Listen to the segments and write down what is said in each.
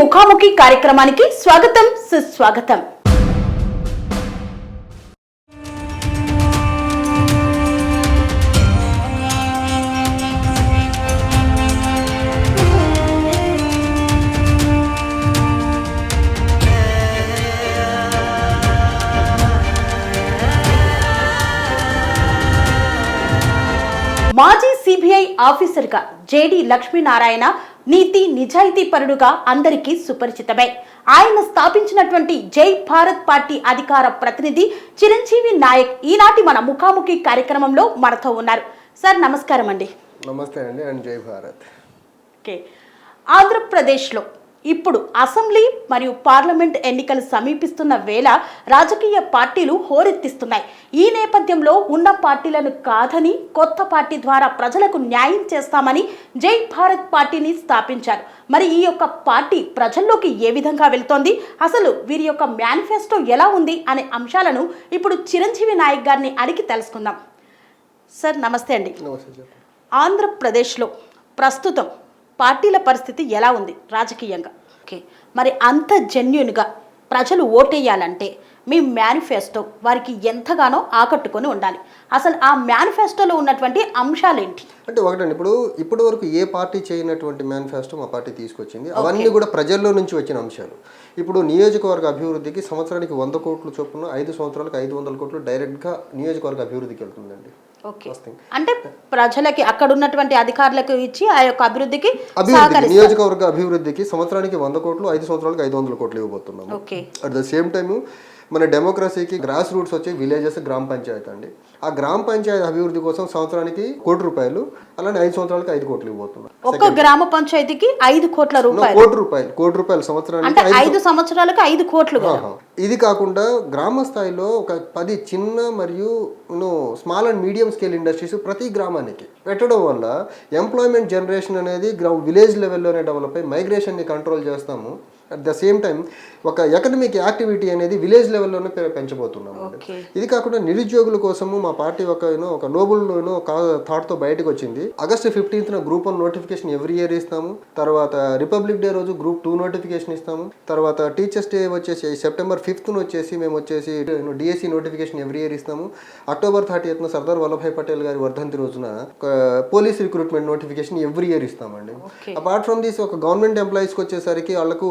ముఖాముఖి కార్యక్రమానికి స్వాగతం సుస్వాగతం. సిబిఐ ఆఫీసర్గా జేడి లక్ష్మీనారాయణ నీతి నిజాయితీ పరుడుగా అందరికీ సుపరిచితమే. ఆయన స్థాపించినటువంటి జై భారత్ పార్టీ అధికార ప్రతినిధి చిరంజీవి నాయక్ ఈనాటి మన ముఖాముఖి కార్యక్రమంలో మనతో ఉన్నారు. సార్ నమస్కారం అండి నమస్తే అండి. అండ్ జై భారత్. ఓకే. ఆంధ్రప్రదేశ్లో ఇప్పుడు అసెంబ్లీ మరియు పార్లమెంట్ ఎన్నికలు సమీపిస్తున్న వేళ రాజకీయ పార్టీలు హోరెత్తిస్తున్నాయి. ఈ నేపథ్యంలో ఉన్న పార్టీలను కాదని కొత్త పార్టీ ద్వారా ప్రజలకు న్యాయం చేస్తామని జై భారత్ పార్టీని స్థాపించారు. మరి ఈ యొక్క పార్టీ ప్రజల్లోకి ఏ విధంగా వెళ్తోంది? అసలు వీరి యొక్క మేనిఫెస్టో ఎలా ఉంది అనే అంశాలను ఇప్పుడు చిరంజీవి నాయక్ గారిని అడిగి తెలుసుకుందాం. సార్ నమస్తే అండి. ఆంధ్రప్రదేశ్లో ప్రస్తుతం పార్టీల పరిస్థితి ఎలా ఉంది రాజకీయంగా? ఓకే. మరి అంత జెన్యున్గా ప్రజలు ఓటేయాలంటే మీ మేనిఫెస్టో వారికి ఎంతగానో ఆకట్టుకొని ఉండాలి. అసలు ఆ మేనిఫెస్టోలో ఉన్నటువంటి అంశాలేంటి? అంటే ఒకటండి ఇప్పుడు ఇప్పటి వరకు ఏ పార్టీ చేయనటువంటి మేనిఫెస్టో మా పార్టీ తీసుకొచ్చింది. అవన్నీ కూడా ప్రజల్లో నుంచి వచ్చిన అంశాలు. ఇప్పుడు నియోజకవర్గ అభివృద్ధికి సంవత్సరానికి వంద కోట్ల చొప్పున ఐదు సంవత్సరాలకు ఐదు వందల కోట్లు డైరెక్ట్గా నియోజకవర్గ అభివృద్ధికి వెళ్తుందండి. అంటే ప్రజలకి అక్కడ ఉన్నటువంటి అధికారులకు ఇచ్చి ఆ యొక్క అభివృద్ధికి నియోజకవర్గ అభివృద్ధికి సంవత్సరానికి వంద కోట్లు ఐదు సంవత్సరాలకు ఐదు వందల కోట్లు ఇవ్వబోతున్నాము. Okay at the same time మన డెమోక్రసీకి గ్రాస్ రూట్స్ వచ్చే విలేజెస్ గ్రామ పంచాయతీ అండి. ఆ గ్రామ పంచాయతీ అభివృద్ధి కోసం సంవత్సరానికి కోటి రూపాయలు అలానే ఐదు సంవత్సరాలకు ఐదు కోట్లు ఇవ్వబోతున్నాం. ఒక్క గ్రామ పంచాయతీకి ఐదు కోట్ల రూపాయలు. కోటి రూపాయలు కోటి రూపాయలు సంవత్సరానికి ఐదు సంవత్సరాలకు ఐదు కోట్లు. ఇది కాకుండా గ్రామ స్థాయిలో ఒక పది చిన్న మరియు small and medium scale industries ప్రతి గ్రామానికి పెట్టడం వల్ల ఎంప్లాయ్మెంట్ జనరేషన్ అనేది గ్రా విలేజ్ లెవెల్లోనే డెవలప్ అయ్యి మైగ్రేషన్ని కంట్రోల్ చేస్తాము. అట్ ద సేమ్ టైం ఒక ఎకనమిక్ యాక్టివిటీ అనేది విలేజ్ లెవెల్లోనే పె- పెంచబోతున్నాము అండి. ఓకే ఇది కాకుండా నిరుద్యోగుల కోసము మా పార్టీ ఒక యూనో ఒక నోబుల్ యూనో థాట్తో బయటకు వచ్చింది August ఫిఫ్టీన్త్న group one notification every year ఇస్తాము. తర్వాత రిపబ్లిక్ డే రోజు గ్రూప్ టూ నోటిఫికేషన్ ఇస్తాము. తర్వాత టీచర్స్ డే వచ్చేసి సెప్టెంబర్ ఫిఫ్త్న వచ్చేసి మేము వచ్చేసి డిఎస్సి నోటిఫికేషన్ ఎవ్రీ ఇయర్ ఇస్తాము. అక్టోబర్ థర్టీ ఎయిత్న సర్దార్ వల్లభాయ్ పటేల్ గారి వర్ధంతి రోజున police recruitment notification every year ఇస్తామండి. అపార్ట్ ఫ్రమ్ దిస్ ఒక గవర్నమెంట్ ఎంప్లాయీస్కి వచ్చేసరికి వాళ్ళకు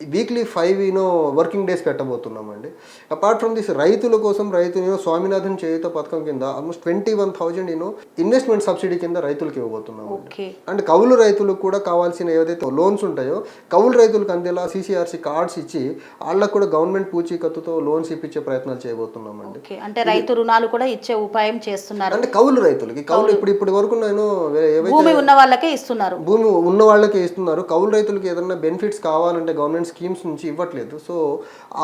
weekly five you know working days పెట్టబోతున్నామండి apart from this రైతుల కోసం రైతు యూనో స్వామినాథన్ చేయుత పథకం కింద almost twenty one thousand you know investment subsidy కింద రైతులకు ఇవ్వబోతున్నాం ఓకే. అండ్ కౌలు రైతులకు కూడా కావాల్సిన ఏదైతే లోన్స్ ఉంటాయో కౌలు రైతులకు అందేలా సీసీఆర్సీ కార్డ్స్ ఇచ్చి వాళ్ళకు కూడా గవర్నమెంట్ పూచీకత్తుతో లోన్స్ ఇప్పించే ప్రయత్నాలు చేయబోతున్నామండి. అంటే రైతు రుణాలు కూడా ఇచ్చే ఉపాయం చేస్తున్నారు. అంటే కౌలు రైతులకి కౌలు ఇప్పుడు ఇప్పటి వరకు నేను భూమి ఉన్న వాళ్ళకే ఇస్తున్నారు. భూమి ఉన్న వాళ్ళకి ఇస్తున్నారు. కౌలు రైతులకి ఏదైనా బెనిఫిట్స్ కావాలంటే గవర్నమెంట్ స్కీమ్స్ నుంచి ఇవ్వట్లేదు. సో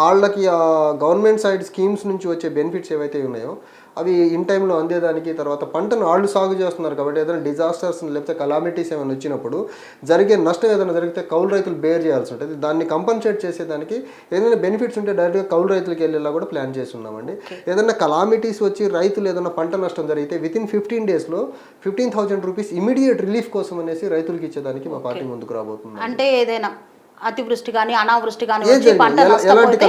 వాళ్ళకి ఆ గవర్నమెంట్ సైడ్ స్కీమ్స్ నుంచి వచ్చే బెనిఫిట్స్ ఏవైతే ఉన్నాయో అవి ఇన్ టైంలో అందేదానికి తర్వాత పంటను వాళ్ళు సాగు చేస్తున్నారు కాబట్టి ఏదైనా డిజాస్టర్స్ లేకపోతే కలామిటీస్ ఏమైనా వచ్చినప్పుడు జరిగే నష్టం ఏదైనా జరిగితే కౌలు రైతులు బేర్ చేయాల్సి ఉంటుంది. దాన్ని కంపన్సేట్ చేసేదానికి ఏదైనా బెనిఫిట్స్ ఉంటే డైరెక్ట్గా కౌలు రైతులకు వెళ్ళేలా కూడా ప్లాన్ చేసి ఉన్నామండి ఏదైనా కలామిటీస్ వచ్చి రైతులు ఏదైనా పంట నష్టం జరిగితే విత్ ఇన్ ఫిఫ్టీన్ డేస్లో fifteen thousand rupees immediate relief కోసం అనేసి రైతులకు ఇచ్చేదానికి మా పార్టీ ముందుకు రాబోతుంది. అంటే ఏదైనా అతివృష్టి కానీ అనావృష్టి కానీ వచ్చి? పంట నష్టపోతే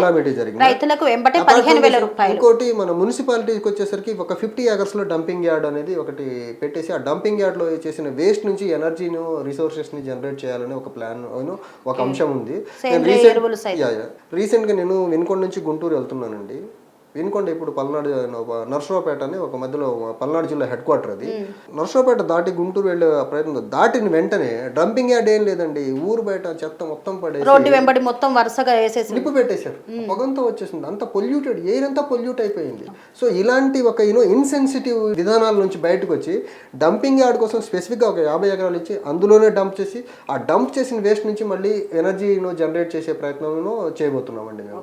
రైతులకు వెంబటే పదిహేను వేల రూపాయలు. ఇంకోటి మన మున్సిపాలిటీకి వచ్చేసరికి ఒక ఫిఫ్టీ ఏకర్స్లో డంపింగ్ యార్డ్ అనేది ఒకటి పెట్టేసి ఆ డంపింగ్ యార్డ్లో చేసిన వేస్ట్ నుంచి ఎనర్జీను రిసోర్సెస్ని జనరేట్ చేయాలని ఒక ప్లాన్ ఒక అంశం ఉంది. రీసెంట్గా నేను వినుకొండ నుంచి గుంటూరు వెళ్తున్నానండి. వినుకొండ ఇప్పుడు పల్నాడు నర్సరావుపేట అని ఒక మధ్యలో పల్నాడు జిల్లా హెడ్ క్వార్టర్ అది. నర్సరావుపేట దాటి గుంటూరు వెళ్ళే ప్రయత్నం దాటిన వెంటనే డంపింగ్ యార్డ్ ఏం లేదండి. ఊరు బయట చెత్త మొత్తం రోడ్డు వెంబడి మొత్తం వరుసగా వేసేసి నిప్పు పెట్టేశారు. పొగంతా వచ్చేసింది. అంత పొల్యూటెడ్ ఎయిర్ అంతా పొల్యూట్ అయిపోయింది. సో ఇలాంటి ఒక యూనో ఇన్సెన్సిటివ్ విధానాల నుంచి బయటకు వచ్చి డంపింగ్ యార్డ్ కోసం స్పెసిఫిక్గా ఒక యాభై ఎకరాలు ఇచ్చి అందులోనే డంప్ చేసి ఆ డంప్ చేసిన వేస్ట్ నుంచి మళ్ళీ ఎనర్జీను జనరేట్ చేసే ప్రయత్నం చేయబోతున్నామండి మేము.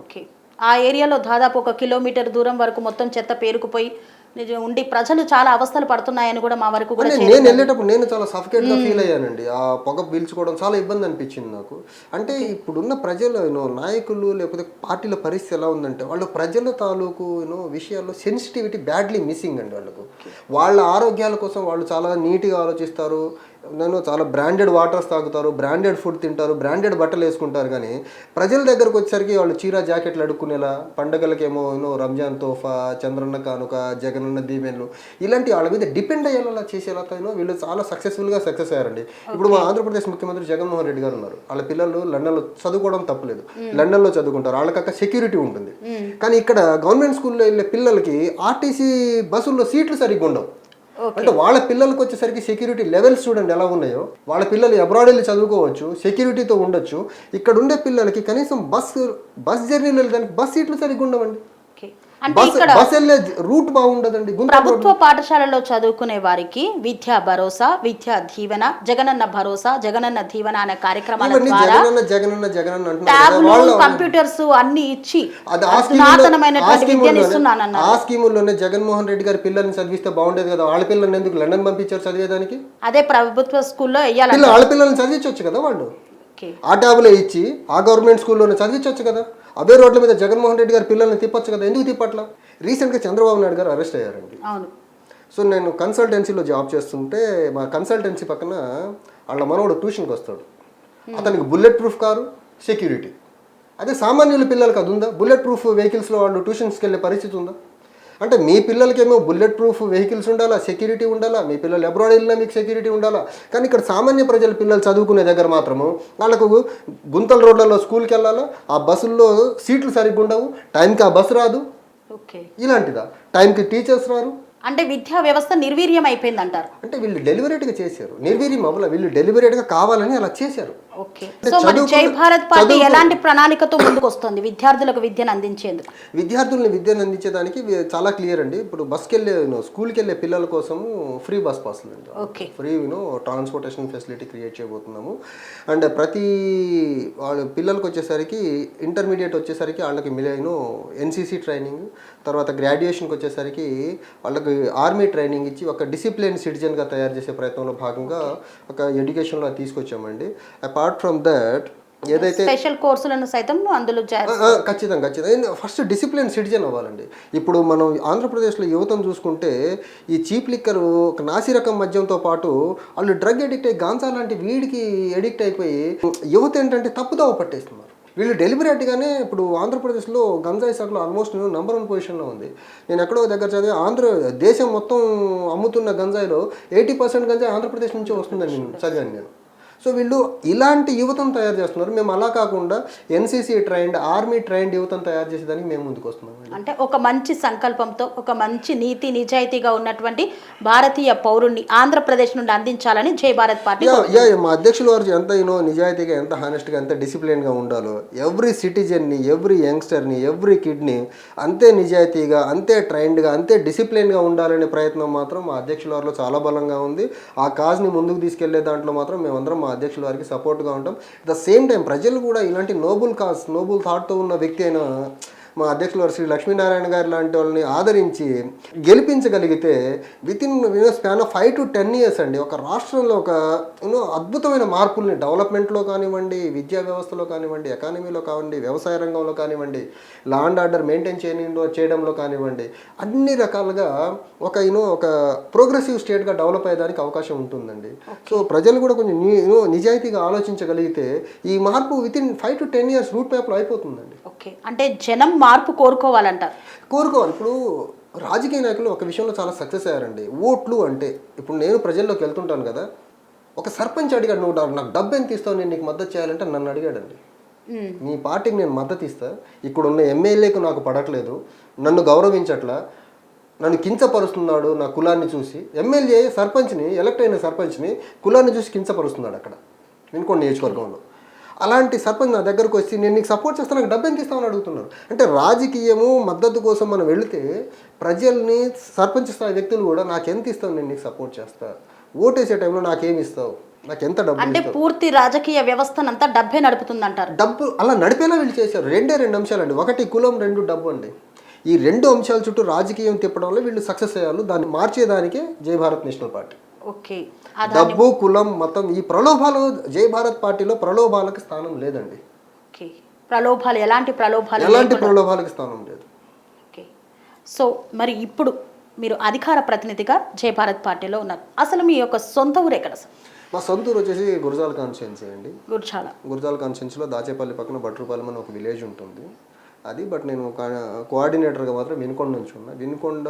ఆ ఏరియాలో దాదాపు ఒక కిలోమీటర్ దూరం వరకు మొత్తం చెత్త పేరుకుపోయి నిజం ఉండి ప్రజలు చాలా అవస్థలు పడుతున్నాయని కూడా మా వరకు కూడా నేను వెళ్ళేటప్పుడు నేను చాలా సఫికేట్గా ఫీల్ అయ్యానండి. ఆ పొగ పీల్చుకోవడం చాలా ఇబ్బంది అనిపించింది నాకు. అంటే ఇప్పుడున్న ప్రజలు యూనో నాయకులు లేకపోతే పార్టీల పరిస్థితి ఎలా ఉందంటే వాళ్ళు ప్రజల తాలూకు యూనో విషయాల్లో సెన్సిటివిటీ బ్యాడ్లీ మిస్సింగ్ అండి వాళ్ళకు. వాళ్ళ ఆరోగ్యాల కోసం వాళ్ళు చాలా నీట్గా ఆలోచిస్తారు. నేను చాలా బ్రాండెడ్ వాటర్స్ తాగుతారు బ్రాండెడ్ ఫుడ్ తింటారు బ్రాండెడ్ బట్టలు వేసుకుంటారు కానీ ప్రజల దగ్గరకు వచ్చేసరికి వాళ్ళు చీర జాకెట్లు అడుక్కునేలా పండగలకేమో యూనో రంజాన్ తోఫా చంద్రన్న కానుక జగనన్న దీవెన్లు ఇలాంటి వాళ్ళ మీద డిపెండ్ అయ్యేలా చేసేలా యూనో వీళ్ళు చాలా సక్సెస్ఫుల్గా సక్సెస్ అయ్యారండి. ఇప్పుడు మా ఆంధ్రప్రదేశ్ ముఖ్యమంత్రి జగన్మోహన్ రెడ్డి గారు ఉన్నారు. వాళ్ళ పిల్లలు లండన్లో చదువుకోవడం తప్పలేదు. లండన్లో చదువుకుంటారు. వాళ్ళకి అక్కడ సెక్యూరిటీ ఉంటుంది. కానీ ఇక్కడ గవర్నమెంట్ స్కూల్లో వెళ్ళే పిల్లలకి ఆర్టీసీ బస్సుల్లో సీట్లు సరిగ్గా ఉండవు. అంటే వాళ్ళ పిల్లలకు వచ్చేసరికి సెక్యూరిటీ లెవెల్స్ చూడండి ఎలా ఉన్నాయో. వాళ్ళ పిల్లలు అబ్రాడ్ వెళ్ళి చదువుకోవచ్చు సెక్యూరిటీతో ఉండొచ్చు. ఇక్కడ ఉండే పిల్లలకి కనీసం బస్ బస్ జర్నీలో వెళ్ళడానికి బస్ సీట్లు సరిగ్గా ఉండవండి. అంటే ఇక్కడ రూట్ బాగుండదండి. ప్రభుత్వ పాఠశాలలో చదువుకునే వారికి విద్యా భరోసా విద్యా దీవెన జగనన్న భరోసా జగనన్న దీవెన అనే కార్యక్రమాల ద్వారా జగనన్న ట్యాబ్లు కంప్యూటర్స్ అన్ని ఇచ్చి ఆ విద్యను స్కీముల్లోనే జగన్మోహన్ రెడ్డి గారి పిల్లల్ని చదివిస్తే బాగుండేది కదా. వాళ్ళ పిల్లల్ని ఎందుకు లండన్ పంపించారు చదివేదానికి? అదే ప్రభుత్వ స్కూల్లో వాళ్ళ పిల్లల్ని చదివించవచ్చు కదా వాళ్ళు? ఆ ట్యాబులే ఇచ్చి ఆ గవర్నమెంట్ స్కూల్లోనే చదివించవచ్చు కదా? అవే రోడ్ల మీద జగన్మోహన్ రెడ్డి గారి పిల్లల్ని తిప్పొచ్చు కదా. ఎందుకు తిప్పట్లా? రీసెంట్గా చంద్రబాబు నాయుడు గారు అరెస్ట్ అయ్యారండి. అవును. సో నేను కన్సల్టెన్సీలో జాబ్ చేస్తుంటే మా కన్సల్టెన్సీ పక్కన వాళ్ళ మనవడు ట్యూషన్కి వస్తాడు. అతనికి బుల్లెట్ ప్రూఫ్ కారు సెక్యూరిటీ. అదే సామాన్యుల పిల్లలకి అది ఉందా? బుల్లెట్ ప్రూఫ్ వెహికల్స్లో వాళ్ళు ట్యూషన్స్కి వెళ్ళే పరిస్థితి ఉందా? అంటే మీ పిల్లలకేమో బుల్లెట్ ప్రూఫ్ వెహికల్స్ ఉండాలా సెక్యూరిటీ ఉండాలా? మీ పిల్లలు అబ్రాడ్ వెళ్ళినా మీకు సెక్యూరిటీ ఉండాలా? కానీ ఇక్కడ సామాన్య ప్రజల పిల్లలు చదువుకునే దగ్గర మాత్రము వాళ్ళకు గుంతల రోడ్లలో స్కూల్కి వెళ్ళాలా? ఆ బస్సుల్లో సీట్లు సరిగ్గా ఉండవు టైంకి ఆ బస్సు రాదు. ఓకే. ఇలాంటిదా? టైంకి టీచర్స్ రారు. అంటే విద్యా వ్యవస్థ నిర్వీర్యం అయిపోయింది అంటారు అంటే వీళ్ళు డెలివరేట్గా చేశారు. నిర్వీర్యం అవ్వల? వీళ్ళు డెలివరేట్గా కావాలని అలా చేశారు. ఓకే. అంటే సో మరి చదువుకున్న- జై భారత్ పార్టీ చదువుకున్న- ఎలాంటి ప్రణాళికతో ముందుకు వస్తుంది విద్యార్థులకు విద్యను అందించేందుకు. విద్యార్థుల్ని విద్యను అందించేదానికి చాలా క్లియర్ అండి. ఇప్పుడు బస్కి వెళ్ళే స్కూల్కి వెళ్ళే పిల్లల కోసము ఫ్రీ బస్ పాస్లు అండి. Okay. Free you know transportation facility create చేయబోతున్నాము. అండ్ ప్రతి వాళ్ళ పిల్లలకు వచ్చేసరికి ఇంటర్మీడియట్ వచ్చేసరికి వాళ్ళకి మిలేను ఎన్సీసీ ట్రైనింగ్ తర్వాత గ్రాడ్యుయేషన్కి వచ్చేసరికి వాళ్ళకి ఆర్మీ ట్రైనింగ్ ఇచ్చి ఒక డిసిప్లిన్ సిటిజన్గా తయారు చేసే ప్రయత్నంలో భాగంగా ఒక ఎడ్యుకేషన్లో తీసుకొచ్చామండి. అపార్ట్ ఫ్రమ్ దట్ ఏదైతే స్పెషల్ కోర్సులను సైతం అందులో ఖచ్చితంగా ఖచ్చితంగా. ఫస్ట్ డిసిప్లిన్ సిటిజన్ అవ్వాలండి. ఇప్పుడు మనం ఆంధ్రప్రదేశ్లో యువతను చూసుకుంటే ఈ చీప్ లిక్కర్ ఒక నాసి రకం మద్యంతో పాటు వాళ్ళు డ్రగ్ ఎడిక్ట్ అయ్యి గాంజా లాంటి వీడికి ఎడిక్ట్ అయిపోయి యువత ఏంటంటే తప్పుదోవ పట్టేస్తున్నారు. వీళ్ళు డెలిబరేట్గానే ఇప్పుడు ఆంధ్రప్రదేశ్లో గంజాయి సాగులో ఆల్మోస్ట్ నంబర్ వన్ పొజిషన్లో ఉంది. నేను ఎక్కడో దగ్గర చదివి ఆంధ్ర దేశం మొత్తం అమ్ముతున్న గంజాయిలో ఎయిటీ పర్సెంట్ గంజాయి ఆంధ్రప్రదేశ్ నుంచే వస్తుందని నేను చదివాను నేను. సో వీళ్ళు ఇలాంటి యువతను తయారు చేస్తున్నారు. మేము అలా కాకుండా ఎన్సీసీ ట్రైన్డ్ ఆర్మీ ట్రైన్డ్ యువతను తయారు చేసేదానికి మేము ముందుకు వస్తున్నాం అంటే ఒక మంచి సంకల్పంతో ఒక మంచి నీతి నిజాయితీగా ఉన్నటువంటి భారతీయ పౌరుణ్ణి ఆంధ్రప్రదేశ్ నుండి అందించాలని జై భారత్ పార్టీ యా మా అధ్యక్షుల వారు ఎంత యూనో నిజాయితీగా ఎంత హానెస్ట్గా ఎంత డిసిప్లిన్గా ఉండాలో ఎవ్రీ సిటిజన్ని ఎవ్రీ యంగ్స్టర్ని ఎవ్రీ కిడ్ని అంతే నిజాయితీగా అంతే ట్రైన్డ్గా అంతే డిసిప్లిన్గా ఉండాలనే ప్రయత్నం మాత్రం మా అధ్యక్షుల వారిలో చాలా బలంగా ఉంది. ఆ కాజ్ని ముందుకు తీసుకెళ్ళే దాంట్లో మాత్రం మేమందరం మా అధ్యక్షుల వారికి సపోర్ట్గా ఉంటాం. ద సేమ్ టైం ప్రజలు కూడా ఇలాంటి నోబుల్ కాస్ నోబుల్ థాట్తో ఉన్న వ్యక్తి అయినా మా అధ్యక్షులు శ్రీ లక్ష్మీనారాయణ గారి లాంటి వాళ్ళని ఆదరించి గెలిపించగలిగితే within span of five to ten years అండి ఒక రాష్ట్రంలో ఒక యూనో అద్భుతమైన మార్పుల్ని డెవలప్మెంట్లో కానివ్వండి విద్యా వ్యవస్థలో కానివ్వండి ఎకానమీలో కానివ్వండి వ్యవసాయ రంగంలో కానివ్వండి లా అండ్ ఆర్డర్ మెయింటైన్ చేయడంలో చేయడంలో కానివ్వండి అన్ని రకాలుగా ఒక యూనో ఒక ప్రోగ్రెసివ్ స్టేట్గా డెవలప్ అయ్యేదానికి అవకాశం ఉంటుందండి. సో ప్రజలు కూడా కొంచెం నిజాయితీగా ఆలోచించగలిగితే ఈ మార్పు within five to ten years route మ్యాప్లో అయిపోతుందండి. ఓకే అంటే జనం మార్పు కోరుకోవాలంటారు? కోరుకోవాలి. ఇప్పుడు రాజకీయ నాయకులు ఒక విషయంలో చాలా సక్సెస్ అయ్యారండి. ఓట్లు అంటే ఇప్పుడు నేను ప్రజల్లోకి వెళ్తుంటాను కదా ఒక సర్పంచ్ అడిగాడు నువ్వు నాకు- నాకు డబ్బు ఎంత ఇస్తావు నేను నీకు మద్దతు చేయాలంటే నన్ను అడిగాడండి. నీ పార్టీకి నేను మద్దతు ఇస్తా. ఇక్కడ ఉన్న ఎమ్మెల్యేకు నాకు పడట్లేదు. నన్ను గౌరవించట్లా. నన్ను కించపరుస్తున్నాడు నా కులాన్ని చూసి. ఎమ్మెల్యే సర్పంచ్ని ఎలక్ట్ అయిన సర్పంచ్ని కులాన్ని చూసి కించపరుస్తున్నాడు అక్కడ. వినుకోండి నియోజకవర్గంలో. అలాంటి సర్పంచ్ నా దగ్గరకు వచ్చి నేను నీకు సపోర్ట్ చేస్తాను నాకు డబ్బు ఎంత ఇస్తామని అడుగుతున్నారు. అంటే రాజకీయము మద్దతు కోసం మనం వెళితే ప్రజల్ని సర్పంచ్ స్థాయి వ్యక్తులు కూడా నాకు ఎంత ఇస్తావు నేను నీకు సపోర్ట్ చేస్తా. ఓటేసే టైంలో నాకేమి ఇస్తావు? నాకు ఎంత డబ్బు అంటే పూర్తి రాజకీయ వ్యవస్థనంతా డబ్బే నడుపుతుందంటారు. డబ్బు అలా నడిపేలా వీళ్ళు చేశారు. రెండే రెండు అంశాలండి. ఒకటి కులం రెండు డబ్బు అండి. ఈ రెండు అంశాల చుట్టూ రాజకీయం తిప్పడంలో వీళ్ళు సక్సెస్ అయ్యారు. దాన్ని మార్చేదానికే జై భారత్ నేషనల్ పార్టీ. ఓకే. డబ్బు కులం మతం ఈ ప్రలోభాలు జై భారత్ పార్టీలో ప్రలోభాలకు స్థానం లేదండి. ఓకే. ప్రలోభాలు ఎలాంటి ప్రలోభాలు ఎలాంటి ప్రలోభాలకు స్థానం లేదు. ఓకే. సో మరి ఇప్పుడు మీరు అధికార ప్రతినిధిగా జై భారత్ పార్టీలో ఉన్నారు. అసలు మీ యొక్క సొంత ఊరు ఎక్కడ సార్? మా సొంతూరు వచ్చేసి గురజాల కాన్స్టిట్యున్సీ అండి. గుర్చాల గురజాల కాన్స్టిట్యున్సీలో దాచేపల్లి పక్కన బట్రుపాలెం అని ఒక విలేజ్ ఉంటుంది. అది బట్ నేను కోఆర్డినేటర్గా మాత్రం వినుకొండ నుంచి ఉన్నా. వినుకొండ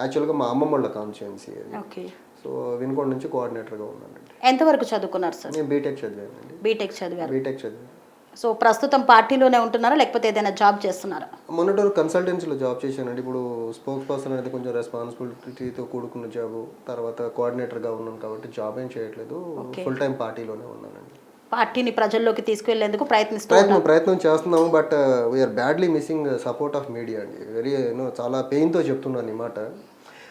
యాక్చువల్గా మా అమ్మమ్మ వాళ్ళ కాన్స్టిట్యున్సీ అది. ఓకే. సో వినుకొండ నుంచి కోఆర్డినేటర్గా ఉన్నానండి. ఎంతవరకు చదువుకున్నారు సార్? నేను బీటెక్ చదివానండి. బీటెక్ చదివారు. బీటెక్ చదివాను. సో ప్రస్తుతం పార్టీలోనే ఉంటున్నారా? లేకపోతే ఏదైనా జాబ్ చేస్తున్నారా? మొన్నటి వరకు కన్సల్టెన్సీలో జాబ్ చేశానండి. ఇప్పుడు స్పోక్స్ పర్సన్ అనేది కొంచెం రెస్పాన్సిబిలిటీతో కూడుకున్న జాబ్ తర్వాత కోఆర్డినేటర్గా ఉన్నాను కాబట్టి జాబ్ ఏం చేయట్లేదు. ఫుల్ టైం పార్టీలోనే ఉన్నానండి. పార్టీని ప్రజల్లోకి తీసుకువెళ్ళేందుకు ప్రయత్నిస్తూ ప్రయత్నం ప్రయత్నం చేస్తున్నాము but we're badly missing support of media అండి. వెరీ యూనో చాలా పెయిన్తో చెప్తున్నాను ఈ మాట.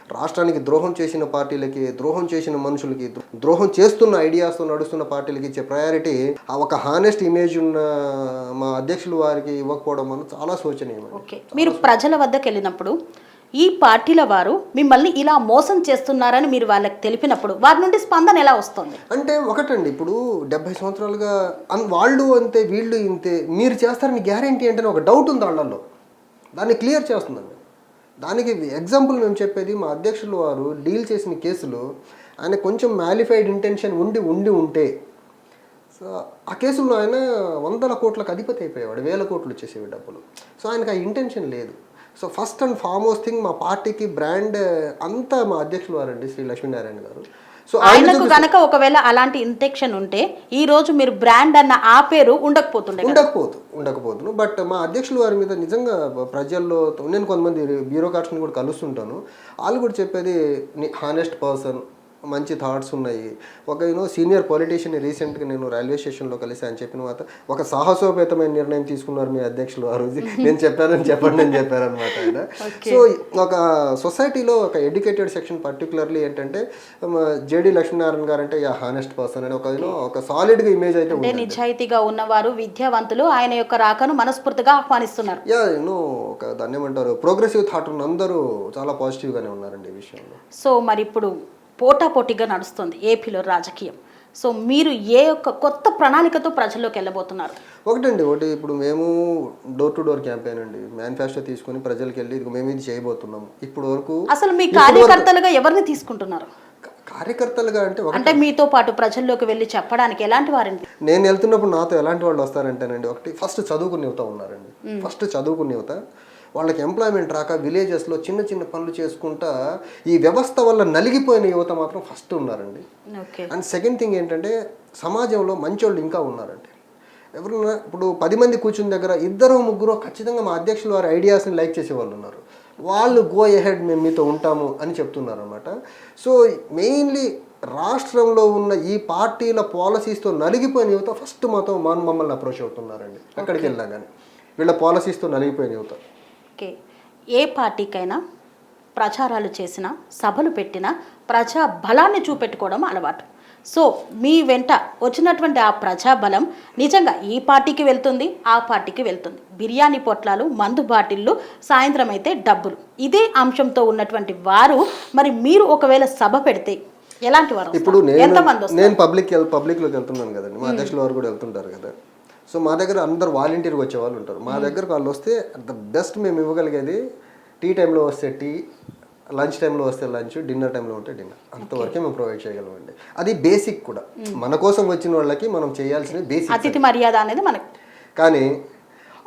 రాష్ట్రానికి ద్రోహం చేసిన పార్టీలకి ద్రోహం చేసిన మనుషులకి ద్రోహం చేస్తున్న ఐడియాస్తో నడుస్తున్న పార్టీలకి ఇచ్చే ప్రయారిటీ ఆ ఒక హానెస్ట్ ఇమేజ్ ఉన్న మా అధ్యక్షులు వారికి ఇవ్వకపోవడం వల్ల చాలా శోచనీయం ఓకే. మీరు ప్రజల వద్దకు వెళ్ళినప్పుడు ఈ పార్టీల వారు మిమ్మల్ని ఇలా మోసం చేస్తున్నారని మీరు వాళ్ళకి తెలిపినప్పుడు వారి నుండి స్పందన ఎలా వస్తుంది? అంటే ఒకటండి ఇప్పుడు డెబ్బై సంవత్సరాలుగా వాళ్ళు అంతే వీళ్ళు ఇంతే మీరు చేస్తారని గ్యారంటీ అంటే ఒక డౌట్ ఉంది వాళ్ళల్లో. దాన్ని క్లియర్ చేస్తుందండి. దానికి ఎగ్జాంపుల్ మేము చెప్పేది మా అధ్యక్షులు వారు డీల్ చేసిన కేసులు ఆయన కొంచెం మ్యాలిఫైడ్ ఇంటెన్షన్ ఉండి ఉండి ఉంటే సో ఆ కేసుల్లో ఆయన వందల కోట్లకు అధిపతి అయిపోయేవాడు వేల కోట్లు వచ్చేసేవి డబ్బులు. సో ఆయనకు ఆ ఇంటెన్షన్ లేదు. So first and foremost thing మా పార్టీకి బ్రాండ్ అంతా మా అధ్యక్షులు వారండి శ్రీ లక్ష్మీనారాయణ గారు. సో ఆయన ఆయనకు గనక ఒకవేళ అలాంటి ఇంటెక్షన్ ఉంటే ఈ రోజు మీరు బ్రాండ్ అన్న ఆ పేరు ఉండకపోతుండే కదా. ఉండకపోదు ఉండకపోతును బట్ మా అధ్యక్షుల వారి మీద నిజంగా ప్రజల్లో నేను కొంతమంది బ్యూరోక్రాట్స్ని కూడా కలుస్తుంటాను వాళ్ళు కూడా చెప్పేది హానెస్ట్ పర్సన్ మంచి థాట్స్ ఉన్నాయి. ఒక యూనో సీనియర్ పొలిటీషియన్ రీసెంట్గా నేను రైల్వే స్టేషన్లో కలిసి ఆయన చెప్పిన తర్వాత ఒక సాహసోపేతమైన నిర్ణయం తీసుకున్నారు మీ అధ్యక్షులు వారు నేను చెప్పానని చెప్పండి అని చెప్పారనమాట ఆయన. సో ఒక సొసైటీలో ఒక ఎడ్యుకేటెడ్ సెక్షన్ పర్టికులర్లీ ఏంటంటే జేడి లక్ష్మీనారాయణ గారు అంటే హానెస్ట్ పర్సన్ అని ఒక యూనో ఒక సాలిడ్గా ఇమేజ్ అయితే అంటే ఉంది నిజాయితీగా ఉన్నవారు విద్యావంతులు ఆయన యొక్క రాకను మనస్ఫూర్తిగా ఆహ్వానిస్తున్నారు. యా యూనో ఒక దాన్ని ఏమంటారు ప్రోగ్రెసివ్ థాట్ ఉన్న అందరూ చాలా పాజిటివ్గానే ఉన్నారండి ఈ విషయంలో. సో మరి ఇప్పుడు పోటాపోటీగా నడుస్తుంది ఏపీలో రాజకీయం. సో మీరు ఏ యొక్క కొత్త ప్రణాళికతో ప్రజల్లోకి వెళ్ళబోతున్నారు? ఒకటండి ఒకటి ఇప్పుడు మేము డోర్ టు డోర్ క్యాంపెయిన్ అండి. మేనిఫెస్టో తీసుకొని ప్రజలకు వెళ్ళి ఇదిగో మేము ఇది చేయబోతున్నాము. ఇప్పుడు వరకు అసలు మీ కార్యకర్తలుగా ఎవరిని తీసుకుంటున్నారు? కార్యకర్తలుగా అంటే అంటే మీతో పాటు ప్రజల్లోకి వెళ్ళి చెప్పడానికి ఎలాంటి వారిని? నేను వెళ్తున్నప్పుడు నాతో ఎలాంటి వాళ్ళు వస్తారంటేనండి ఒకటి ఫస్ట్ చదువుకునే యువత ఉన్నారండి. ఫస్ట్ చదువుకునే యువత వాళ్ళకి ఎంప్లాయ్మెంట్ రాక విలేజెస్లో చిన్న చిన్న పనులు చేసుకుంటా ఈ వ్యవస్థ వల్ల నలిగిపోయిన యువత మాత్రం ఫస్ట్ ఉన్నారండి. అండ్ సెకండ్ థింగ్ ఏంటంటే సమాజంలో మంచోళ్ళు ఇంకా ఉన్నారండి. ఎవరన్నా ఇప్పుడు పది మంది కూర్చున్న దగ్గర ఇద్దరు ముగ్గురు ఖచ్చితంగా మా అధ్యక్షులు వారి ఐడియాస్ని లైక్ చేసే వాళ్ళు ఉన్నారు. వాళ్ళు గో ఎహెడ్ మేము మీతో ఉంటాము అని చెప్తున్నారు అనమాట సో మెయిన్లీ రాష్ట్రంలో ఉన్న ఈ పార్టీల పాలసీస్తో నలిగిపోయిన యువత ఫస్ట్ మాతో మన మమ్మల్ని అప్రోచ్ అవుతున్నారండి. ఎక్కడికి వెళ్ళినా కానీ వీళ్ళ పాలసీస్తో నలిగిపోయిన యువత. ఓకే ఏ పార్టీకైనా ప్రచారాలు చేసినా సభలు పెట్టినా ప్రజా బలాన్ని చూపెట్టుకోవడం అలవాటు. సో మీ వెంట వచ్చినటువంటి ఆ ప్రజాబలం నిజంగా ఈ పార్టీకి వెళ్తుంది ఆ పార్టీకి వెళ్తుంది. బిర్యానీ పొట్లాలు మందు బాటిళ్ళు సాయంత్రం అయితే డబ్బులు. ఇదే అంశంతో ఉన్నటువంటి వారు మరి మీరు ఒకవేళ సభ పెడితే ఎలాంటి వారు? ఇప్పుడు నేను పబ్లిక్ పబ్లిక్లోకి వెళ్తున్నాను కదండి. మా అధ్యక్షుల వారు కూడా వెళ్తుంటారు కదా. సో మా దగ్గర అందరు వాలంటీర్గా వచ్చే వాళ్ళు ఉంటారు. మా దగ్గరకు వాళ్ళు వస్తే ద బెస్ట్ మేము ఇవ్వగలిగేది టీ టైంలో వస్తే టీ లంచ్ టైంలో వస్తే లంచ్ డిన్నర్ టైంలో ఉంటే డిన్నర్. అంతవరకే మేము ప్రొవైడ్ చేయగలమండి. అది బేసిక్ కూడా. మన కోసం వచ్చిన వాళ్ళకి మనం చేయాల్సిన బేసిక్ అతిథి మర్యాద అనేది మనకు. కానీ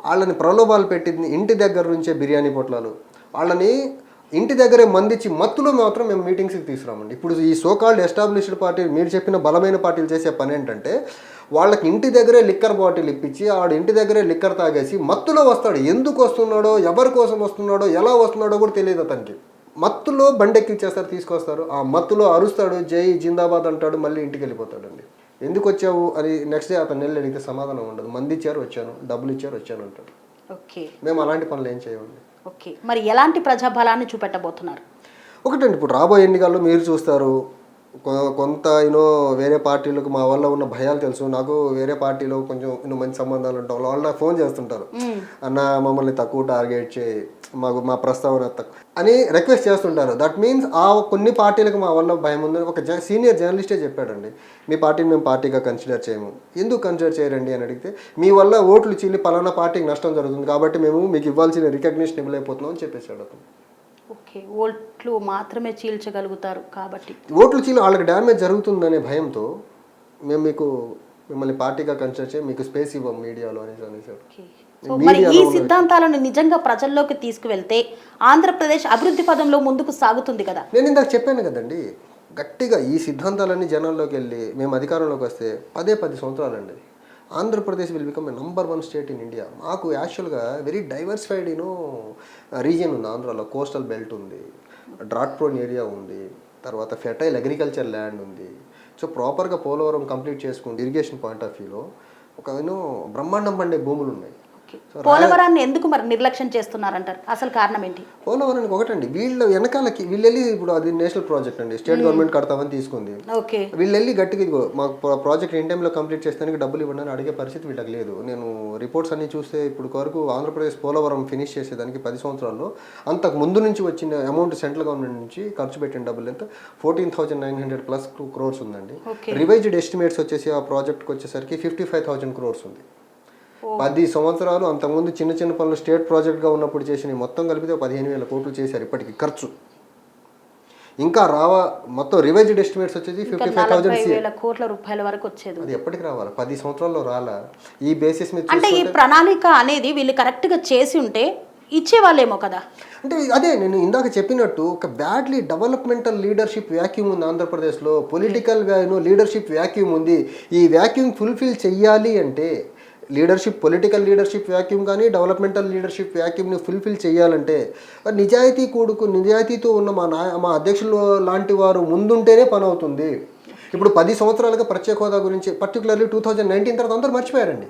వాళ్ళని ప్రలోభాలు పెట్టింది ఇంటి దగ్గర నుంచే బిర్యానీ పొట్లాలు. వాళ్ళని ఇంటి దగ్గరే మందిచ్చి మత్తులో మాత్రం మేము మీటింగ్స్కి తీసుకురామండి. ఇప్పుడు ఈ సోకాల్డ్ ఎస్టాబ్లిష్డ్ పార్టీ మీరు చెప్పిన బలమైన పార్టీలు చేసే పని ఏంటంటే వాళ్ళకి ఇంటి దగ్గరే లిక్కర్ బాటిల్ ఇప్పించి ఆవిడ ఇంటి దగ్గరే లిక్కర్ తాగేసి మత్తులో వస్తాడు. ఎందుకు వస్తున్నాడో ఎవరి కోసం వస్తున్నాడో ఎలా వస్తున్నాడో కూడా తెలియదు అతనికి. మత్తులో బండెక్కిచ్చేస్తారు తీసుకొస్తారు. ఆ మత్తులో అరుస్తాడు జై జిందాబాద్ అంటాడు మళ్ళీ ఇంటికి వెళ్ళిపోతాడండి. ఎందుకు వచ్చావు? అని నెక్స్ట్ డే అతను వెళ్ళి అడిగితే సమాధానం ఉండదు. మంది ఇచ్చారు వచ్చాను. డబ్బులు ఇచ్చారు వచ్చాను అంటాడు. ఓకే. మేము అలాంటి పనులు ఏం చేయమండి. ఓకే. మరి ఎలాంటి ప్రజాబలాన్ని చూపెట్టబోతున్నారు? ఒకటండి ఇప్పుడు రాబోయే ఎన్నికల్లో మీరు చూస్తారు కొంత యూనో వేరే పార్టీలకు మా వల్ల ఉన్న భయాలు తెలుసు. నాకు వేరే పార్టీలో కొంచెం యూనో మంచి సంబంధాలు ఉంటాం వాళ్ళు నాకు ఫోన్ చేస్తుంటారు. అన్న మమ్మల్ని తక్కువ టార్గెట్ చేయి. మాకు మా ప్రస్తావన తక్కువ అని రిక్వెస్ట్ చేస్తుంటారు. దట్ మీన్స్ ఆ కొన్ని పార్టీలకు మా వల్ల భయం ఉందని ఒక సీనియర్ జర్నలిస్టే చెప్పాడండి. మీ పార్టీని మేము పార్టీగా కన్సిడర్ చేయము. ఎందుకు కన్సిడర్ చేయరండి అని అడిగితే మీ వల్ల ఓట్లు చీలి పలానా పార్టీకి నష్టం జరుగుతుంది కాబట్టి మేము మీకు ఇవ్వాల్సిన రికగ్నిషన్ ఇవ్వలేకపోతున్నాం అని చెప్పేశాడు అతను ఓకే ఓట్లు మాత్రమే చీల్చగలుగుతారు కాబట్టి. ఓట్లు చీలి వాళ్ళకి డ్యామేజ్ జరుగుతుందనే భయంతో మేము మీకు మిమ్మల్ని పార్టీగా కన్సిడర్ చేసి మీకు స్పేస్ ఇవ్వం మీడియాలో అనేసి మరి ఈ. సిద్ధాంతాలను నిజంగా ప్రజల్లోకి తీసుకువెళ్తే ఆంధ్రప్రదేశ్ అభివృద్ధి పదంలో ముందుకు సాగుతుంది కదా? నేను ఇందాక చెప్పాను కదండి గట్టిగా ఈ సిద్ధాంతాలన్నీ జనాల్లోకి వెళ్ళి మేము అధికారంలోకి వస్తే పదే పది సంవత్సరాలండి. Andhra Pradesh will become a number one state in India మాకు యాక్చువల్గా very diversified you know region ఉంది ఆంధ్రాలో. కోస్టల్ బెల్ట్ ఉంది డ్రాట్ ప్రోన్ ఏరియా ఉంది తర్వాత ఫెర్టైల్ అగ్రికల్చర్ ల్యాండ్ ఉంది. సో ప్రాపర్గా పోలవరం కంప్లీట్ చేసుకుంటే ఇరిగేషన్ పాయింట్ ఆఫ్ వ్యూలో ఒక యూనో బ్రహ్మాండం పండే భూములు ఉన్నాయి. పోలవరాన్ని ఎందుకు మరి నిర్లక్ష్యం చేస్తున్నారంటారు? అసలు కారణం ఏంటి? పోలవరానికి ఒకటండి. వీళ్ళు వెనకాలకి వీళ్ళు వెళ్ళి ఇప్పుడు అది నేషనల్ ప్రాజెక్ట్ అండి. స్టేట్ గవర్నమెంట్ కడతామని తీసుకుంది. ఓకే. వీళ్ళు వెళ్ళి గట్టిగా ఇదిగో మాకు ప్రా- ప్రాజెక్ట్ ఇన్ టైంలో కంప్లీట్ చేస్తానికి డబ్బులు ఇవ్వండి అని అడిగే పరిస్థితి వీళ్ళకి లేదు. నేను రిపోర్ట్స్ అన్ని చూస్తే ఇప్పుడు వరకు ఆంధ్రప్రదేశ్ పోలవరం ఫినిష్ చేసేదానికి పది సంవత్సరాల్లో అంతకు ముందు నుంచి వచ్చిన అమౌంట్ సెంట్రల్ గవర్నమెంట్ నుంచి ఖర్చు పెట్టిన డబ్బులు ఎంత? Fourteen thousand nine hundred plus crores ఉందండి. రివైజ్డ్ ఎస్టిమేట్స్ వచ్చేసి ఆ ప్రాజెక్ట్కి వచ్చేసరికి ఫిఫ్టీ ఫైవ్ థౌసండ్ క్రోర్స్ ఉంది. పది సంవత్సరాలు అంతకుముందు చిన్న చిన్న పనులు స్టేట్ ప్రాజెక్ట్గా ఉన్నప్పుడు చేసిన మొత్తం కలిపితే పదిహేను వేల కోట్లు చేశారు ఇప్పటికి ఖర్చు. ఇంకా రావా మొత్తం రివైజ్డ్ ఎస్టిమేట్స్ వచ్చేసి ఫిఫ్టీ ఫైవ్ థౌసండ్ కోట్ల రూపాయల వరకు వచ్చేది. అది ఎప్పటికి రావాలి? పది సంవత్సరాల్లో రాలా? ఈ బేసిస్ మీద అంటే ఈ ప్రణాళిక అనేది వీళ్ళు కరెక్ట్గా చేసి ఉంటే ఇచ్చేవాళ్ళేమో కదా. అంటే అదే నేను ఇందాక చెప్పినట్టు ఒక బ్యాడ్లీ డెవలప్మెంటల్ లీడర్షిప్ వ్యాక్యూమ్ ఉంది ఆంధ్రప్రదేశ్లో. పొలిటికల్ లీడర్షిప్ వ్యాక్యూమ్ ఉంది. ఈ వ్యాక్యూమ్ ఫుల్ఫిల్ చెయ్యాలి అంటే లీడర్షిప్ పొలిటికల్ లీడర్షిప్ వ్యాక్యూమ్ కానీ డెవలప్మెంటల్ లీడర్షిప్ వ్యాక్యూమ్ని ఫుల్ఫిల్ చేయాలంటే నిజాయితీ కూడుకు నిజాయితీతో ఉన్న మా నా మా అధ్యక్షులు లాంటి వారు ముందుంటేనే పని అవుతుంది ఇప్పుడు పది సంవత్సరాలుగా ప్రత్యేక హోదా గురించి పర్టికులర్లీ టూ థౌజండ్ నైన్టీన్ తర్వాత అందరూ మర్చిపోయారండి.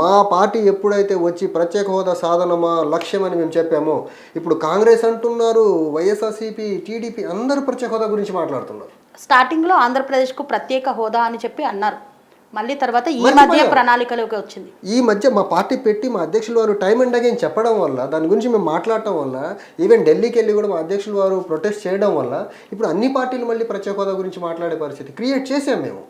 మా పార్టీ ఎప్పుడైతే వచ్చి ప్రత్యేక హోదా సాధన మా లక్ష్యం అని మేము చెప్పామో ఇప్పుడు కాంగ్రెస్ అంటున్నారు వైఎస్ఆర్సీపీ టీడీపీ అందరూ ప్రత్యేక హోదా గురించి మాట్లాడుతున్నారు. స్టార్టింగ్లో ఆంధ్రప్రదేశ్కు ప్రత్యేక హోదా అని చెప్పి అన్నారు. మళ్ళీ తర్వాత ఈ మధ్య. ప్రణాళికలోకి వచ్చింది ఈ మధ్య మా పార్టీ పెట్టి మా అధ్యక్షులు వారు టైం అండ్ అగైన్ చెప్పడం వల్ల దాని గురించి మేము మాట్లాడటం వల్ల ఈవెన్ ఢిల్లీకి వెళ్ళి కూడా మా అధ్యక్షులు వారు ప్రొటెస్ట్ చేయడం వల్ల ఇప్పుడు అన్ని పార్టీలు మళ్ళీ ప్రత్యేక హోదా గురించి మాట్లాడే పరిస్థితి క్రియేట్ చేసాం మేము.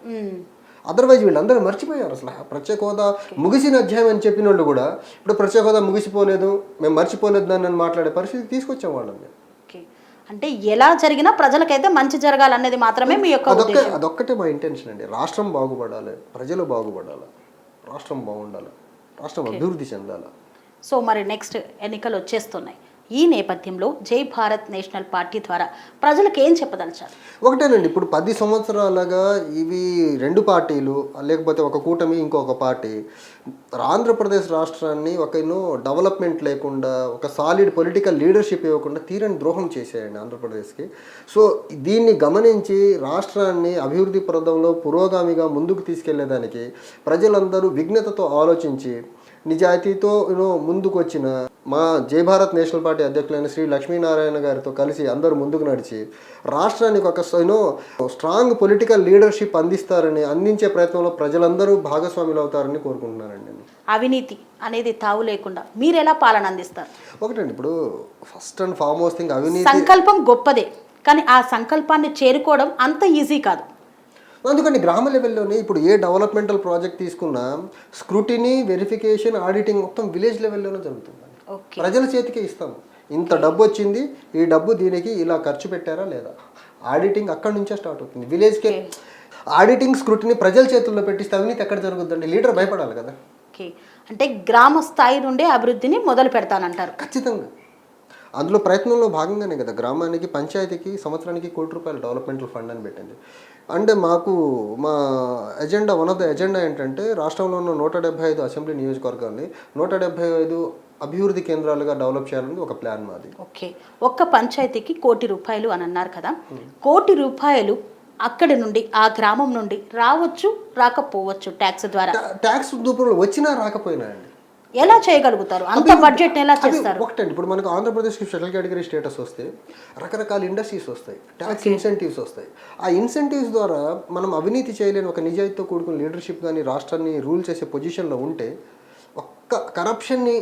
అదర్వైజ్ వీళ్ళందరూ మర్చిపోయారు అసలు ప్రత్యేక హోదా ముగిసిన అధ్యాయం అని చెప్పిన వాళ్ళు కూడా ఇప్పుడు ప్రత్యేక హోదా ముగిసిపోలేదు మేము మర్చిపోలేదు దాన్ని అని మాట్లాడే పరిస్థితి తీసుకొచ్చాం వాళ్ళని అంటే ఎలా జరిగినా ప్రజలకైతే మంచి జరగాలన్నది మాత్రమే మీ యొక్క అదొక్కటే మా ఇంటెన్షన్ అండి. రాష్ట్రం బాగుపడాలి ప్రజలు బాగుపడాలి రాష్ట్రం బాగుండాలి రాష్ట్రం అభివృద్ధి చెందాలి. సో మరి నెక్స్ట్ ఎన్నికలు వచ్చేస్తున్నాయి. ఈ నేపథ్యంలో జై భారత్ నేషనల్ పార్టీ ద్వారా ప్రజలకు ఏం చెప్పదలిచారు? ఒకటేనండి ఇప్పుడు పది సంవత్సరాలుగా ఇవి రెండు పార్టీలు లేకపోతే ఒక కూటమి ఇంకొక పార్టీ. ఆంధ్రప్రదేశ్ రాష్ట్రాన్ని ఒక ఎన్నో డెవలప్మెంట్ లేకుండా ఒక సాలిడ్ పొలిటికల్ లీడర్షిప్ ఇవ్వకుండా తీరని ద్రోహం చేసేయండి ఆంధ్రప్రదేశ్కి. సో దీన్ని గమనించి రాష్ట్రాన్ని అభివృద్ధి ప్రదంలో పురోగామిగా ముందుకు తీసుకెళ్ళేదానికి ప్రజలందరూ విఘ్నతతో ఆలోచించి నిజాయితీతో యూనో ముందుకు వచ్చిన మా జై భారత్ నేషనల్ పార్టీ అధ్యక్షులైన శ్రీ లక్ష్మీనారాయణ గారితో కలిసి అందరూ ముందుకు నడిచి రాష్ట్రానికి ఒక యూనో స్ట్రాంగ్ పొలిటికల్ లీడర్షిప్ అందిస్తారని అందించే ప్రయత్నంలో ప్రజలందరూ భాగస్వాములు అవుతారని కోరుకుంటున్నానండి నేను. అవినీతి అనేది తావు లేకుండా మీరు ఎలా పాలన అందిస్తారు? ఒకటండి ఇప్పుడు ఫస్ట్ అండ్ ఫార్మోస్ట్ థింగ్ అవినీతి సంకల్పం గొప్పదే కానీ ఆ సంకల్పాన్ని చేరుకోవడం అంత ఈజీ కాదు. అందుకని గ్రామ లెవెల్లోనే ఇప్పుడు ఏ డెవలప్మెంటల్ ప్రాజెక్ట్ తీసుకున్నా స్క్రూటినీ వెరిఫికేషన్ ఆడిటింగ్ మొత్తం విలేజ్ లెవెల్లోనే జరుగుతుంది. ప్రజల చేతికే ఇస్తాం ఇంత డబ్బు వచ్చింది ఈ డబ్బు దీనికి ఇలా ఖర్చు పెట్టారా లేదా? ఆడిటింగ్ అక్కడి నుంచే స్టార్ట్ అవుతుంది. విలేజ్కి ఆడిటింగ్ స్క్రూటిని ప్రజల చేతుల్లో పెట్టిస్తే అవినీతి ఎక్కడ జరుగుతుందండి? లీడర్ భయపడాలి కదా. ఓకే. అంటే గ్రామ స్థాయి నుండే అభివృద్ధిని మొదలు పెడతానంటారు. ఖచ్చితంగా. అందులో ప్రయత్నంలో భాగంగానే కదా గ్రామానికి పంచాయతీకి సంవత్సరానికి కోటి రూపాయల డెవలప్మెంటల్ ఫండ్ అని పెట్టింది. అంటే మాకు మా agenda one of the agenda ఏంటంటే రాష్ట్రంలో ఉన్న నూట డెబ్బై ఐదు అసెంబ్లీ నియోజకవర్గాన్ని నూట డెబ్బై ఐదు అభివృద్ధి కేంద్రాలుగా డెవలప్ చేయాలని ఒక ప్లాన్ మాది. ఓకే. ఒక్క పంచాయతీకి కోటి రూపాయలు అని అన్నారు కదా. కోటి రూపాయలు అక్కడి నుండి ఆ గ్రామం నుండి రావచ్చు రాకపోవచ్చు ట్యాక్స్ ద్వారా? ట్యాక్స్ రూపంలో వచ్చినా రాకపోయినా అండి. ఎలా చేయగలుగుతారు? అంత బడ్జెట్ ఎలా చేస్తారు? ఒకటండి ఇప్పుడు మనకు ఆంధ్రప్రదేశ్కి స్పెషల్ కేటగిరీ స్టేటస్ వస్తే రకరకాల ఇండస్ట్రీస్ వస్తాయి. ట్యాక్స్ ఇన్సెంటివ్స్ వస్తాయి. ఆ ఇన్సెంటివ్స్ ద్వారా మనం అవినీతి చేయలేని ఒక నిజాయితీతో కూడుకున్న లీడర్షిప్ కానీ రాష్ట్రాన్ని రూల్ చేసే పొజిషన్లో ఉంటే ఒక్క కరప్షన్ని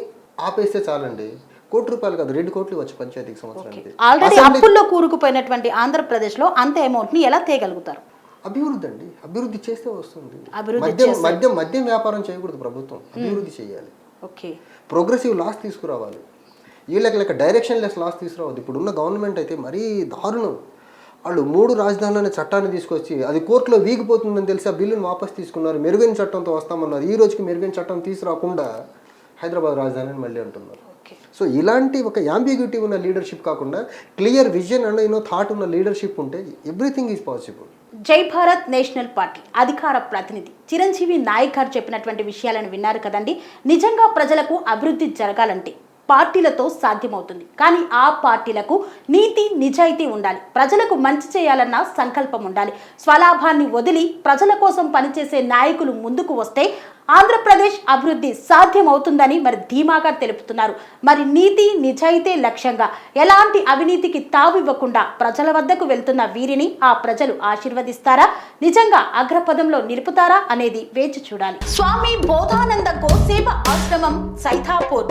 ఆపేస్తే చాలండి. కోటి రూపాయలు కాదు రెండు కోట్లు వచ్చి పంచాయతీకి సంవత్సరానికి. ఆల్రెడీ అప్పుల్లో కూరుకుపోయినటువంటి ఆంధ్రప్రదేశ్లో అంత అమౌంట్ని ఎలా తేయగలుగుతారు అభివృద్ధి అండి. అభివృద్ధి చేస్తే వస్తుంది. అభివృద్ధి మద్యం మద్యం మద్యం వ్యాపారం చేయకూడదు ప్రభుత్వం. అభివృద్ధి చేయాలి. ఓకే ప్రోగ్రెసివ్ లాస్ తీసుకురావాలి. వీళ్ళకి లెక్క డైరెక్షన్ లెస్ లాస్ తీసుకురావద్దు. ఇప్పుడున్న గవర్నమెంట్ అయితే మరీ దారుణం. వాళ్ళు మూడు రాజధానులనే చట్టాన్ని తీసుకొచ్చి అది కోర్టులో వీగిపోతుందని తెలిసి? ఆ బిల్లును వాపస్ తీసుకున్నారు. మెరుగైన చట్టంతో వస్తామన్నారు. ఈ రోజుకి మెరుగైన చట్టం తీసుకురాకుండా హైదరాబాద్ రాజధాని అని మళ్ళీ అంటున్నారు. సో ఇలాంటి ఒక యాంబిగ్యూటీ ఉన్న లీడర్షిప్ కాకుండా clear vision and you know thought ఉన్న లీడర్షిప్ ఉంటే everything is possible Jai Bharat national party అధికార ప్రతినిధి చిరంజీవి నాయక్ గారు చెప్పినటువంటి విషయాలను విన్నారు కదండి. నిజంగా ప్రజలకు అభివృద్ధి జరగాలంటే పార్టీలతో సాధ్యమవుతుంది. కానీ ఆ పార్టీలకు నీతి నిజాయితీ ఉండాలి. ప్రజలకు మంచి చేయాలన్న సంకల్పం ఉండాలి. స్వలాభాన్ని వదిలి ప్రజల కోసం పనిచేసే నాయకులు ముందుకు వస్తే ఆంధ్రప్రదేశ్ అభివృద్ధి సాధ్యమవుతుందని మరి ధీమాగా తెలుపుతున్నారు. మరి నీతి నిజాయితీ లక్ష్యంగా ఎలాంటి అవినీతికి తావివ్వకుండా ప్రజల వద్దకు వెళ్తున్న వీరిని ఆ ప్రజలు ఆశీర్వదిస్తారా? నిజంగా అగ్రపదంలో నిలుపుతారా అనేది వేచి చూడాలి. స్వామి బోధానంద గోసేవ ఆశ్రమం సైథాపూర్